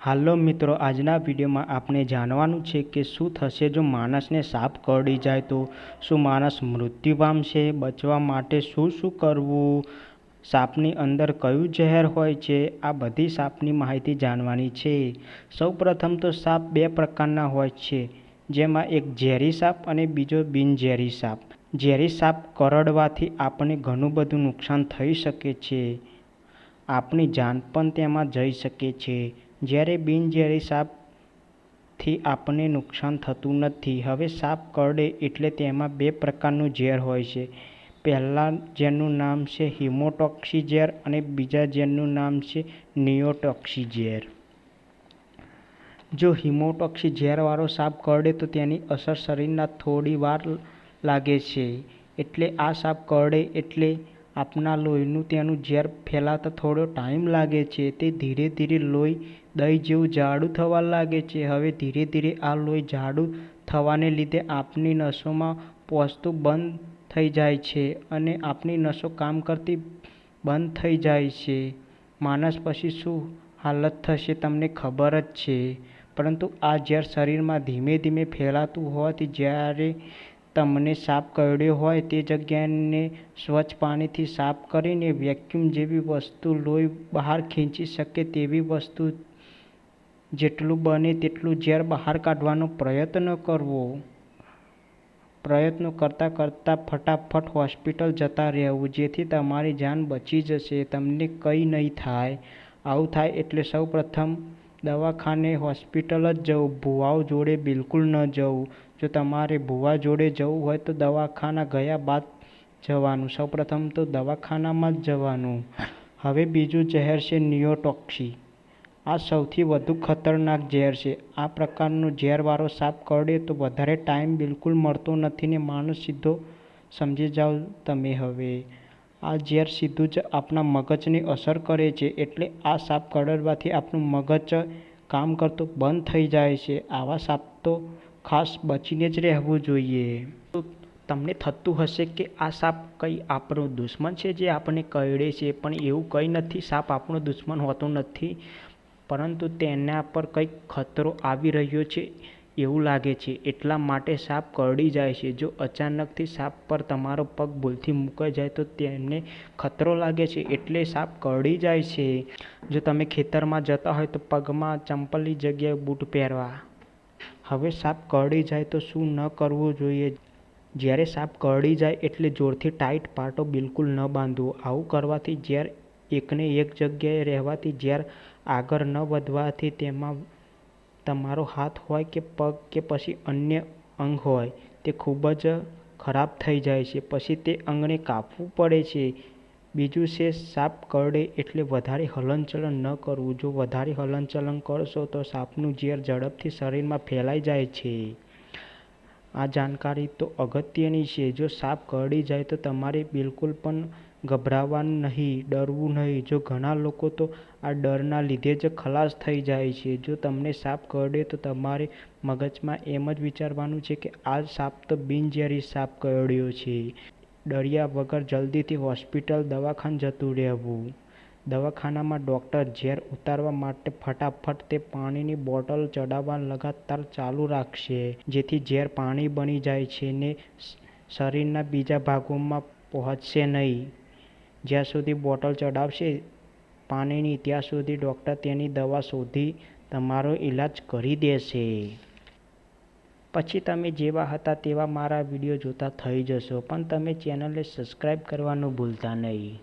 હાલો મિત્રો, આજના વિડીયોમાં આપણે જાણવાનું છે કે શું થશે જો માણસને સાપ કરડી જાય તો? શું માણસ મૃત્યુ પામશે? બચવા માટે શું શું કરવું? સાપની અંદર કયું ઝેર હોય છે? આ બધી સાપની માહિતી જાણવાની છે. સૌપ્રથમ તો સાપ બે પ્રકારના હોય છે, જેમાં એક ઝેરી સાપ અને બીજો બિનઝેરી સાપ. ઝેરી સાપ કરડવાથી આપણને ઘણું બધું નુકસાન થઈ શકે છે. આપણી જાન પણ તેમાં જઈ શકે છે. જ્યારે બિનઝેરી સાપથી આપણને નુકસાન થતું નથી. હવે સાપ કરડે એટલે તેમાં બે પ્રકારનું ઝેર હોય છે. પહેલાં ઝેરનું નામ છે હિમોટોક્સી ઝેર અને બીજા ઝેરનું નામ છે નિયોટોક્સી ઝેર જો હિમોટોક્સી ઝેરવાળો સાપ કરડે તો તેની અસર શરીરના થોડી વાર લાગે છે. એટલે આ સાપ કરડે એટલે આપના લોહીનું તેનું ઝેર ફેલાતા થોડો ટાઈમ લાગે છે. તે ધીરે ધીરે લોહી દહીં જેવું જાડું થવા લાગે છે. હવે ધીરે ધીરે આ લોહી જાડું થવાને લીધે આપણી નસોમાં પહોંચતું બંધ થઈ જાય છે અને આપણી નસો કામ કરતી બંધ થઈ જાય છે. માણસ પછી શું હાલત થશે તમને ખબર જ છે. પરંતુ આ ઝેર શરીરમાં ધીમે ધીમે ફેલાતું હોવાથી જ્યારે તમને સાપ કરડ્યો હોય તે જગ્યાને સ્વચ્છ પાણીથી સાફ કરીને વેક્યુમ જેવી વસ્તુ લોહી બહાર ખેંચી શકે તેવી વસ્તુ જેટલું બને તેટલું ઝેર બહાર કાઢવાનો પ્રયત્ન કરવો. પ્રયત્નો કરતાં કરતાં ફટાફટ હોસ્પિટલ જતા રહેવું, જેથી તમારી જાન બચી જશે, તમને કંઈ નહીં થાય. આવું થાય એટલે સૌપ્રથમ દવાખાને હોસ્પિટલ જ જવું, ભુવાઓ જોડે બિલકુલ ન જવું. જો તમારે ભુવા જોડે જવું હોય તો દવાખાના ગયા બાદ જવાનું, સૌપ્રથમ તો દવાખાનામાં જ જવાનું. હવે બીજું ઝેર છે નિયોટોક્સી. આ સૌથી વધુ ખતરનાક ઝેર છે. આ પ્રકારનો ઝેરવાળો સાપ કરડે તો વધારે ટાઈમ બિલકુલ મળતો નથી ને માણસ સીધો સમજી જાઓ તમે હવે. આ ઝેર સીધું જ આપણા મગજને અસર કરે છે એટલે આ સાપ કરડવાથી આપણું મગજ કામ કરતું બંધ થઈ જાય છે. આવા સાપ તો ખાસ બચીને જ રહેવું જોઈએ. તો તમને થતું હશે કે આ સાપ કંઈ આપણો દુશ્મન છે જે આપણને કરડે છે, પણ એવું કંઈ નથી. સાપ આપણો દુશ્મન હોતો નથી. પરંતુ તેના પર કંઈક ખતરો આવી રહ્યો છે એવું લાગે છે. એટલા માટે સાપ કરડી જાય છે. જો અચાનકથી સાપ પર તમારો પગ ભૂલથી મૂકાઈ જાય તો તેમને ખતરો લાગે છે. એટલે સાપ કરડી જાય છે. જો તમે ખેતરમાં જતા હોય તો પગમાં ચંપલની જગ્યાએ બૂટ પહેરવા. હવે સાપ કરડી જાય તો શું ન કરવું જોઈએ? જ્યારે સાપ કરડી જાય એટલે જોરથી ટાઈટ પાટો બિલકુલ ન બાંધવો. આવું કરવાથી ઝેર એકને એક જગ્યાએ રહેવાથી ઝેર આગળ ન વધવાથી તેમાં તમારો હાથ હોય કે પગ કે પછી અન્ય અંગ હોય, તે ખૂબ જ ખરાબ થઈ જાય છે. પછી તે અંગને કાપવું પડે છે. બીજું છે, સાપ કરડે એટલે વધારે હલનચલન ન કરવું. જો વધારે હલનચલન કરશો તો સાપનું ઝેર ઝડપથી શરીરમાં ફેલાઈ જાય છે. આ જાણકારી તો અગત્યની છે. જો સાપ કરડી જાય તો તમારે બિલકુલ પણ ગભરાવાનું નહીં, ડરવું નહીં. જો ઘણા લોકો તો આ ડરના લીધે જ ખલાસ થઈ જાય છે. જો તમને સાપ કરડે તો તમારે મગજમાં એમ જ વિચારવાનું છે કે આ સાપ તો બિનઝેરી સાપ કરડ્યો છે. ડર્યા વગર જલ્દીથી હોસ્પિટલ દવાખાને જતું રહેવું. દવાખાનામાં ડૉક્ટર ઝેર ઉતારવા માટે ફટાફટ તે પાણીની બોટલ ચડાવવા લગાતાર ચાલુ રાખશે, જેથી ઝેર પાણી બની જાય છે ને શરીરના બીજા ભાગોમાં પહોંચશે નહીં. જ્યાં સુધી બોટલ ચડાવશે પાણીની, ત્યાં સુધી ડૉક્ટર તેની દવા શોધી તમારો ઈલાજ કરી દેશે. પછી તમે જેવા હતા તેવા મારા વીડિયો જોતા થઈ જશો, પણ તમે ચેનલને સબસ્ક્રાઈબ કરવાનું ભૂલતા નહીં.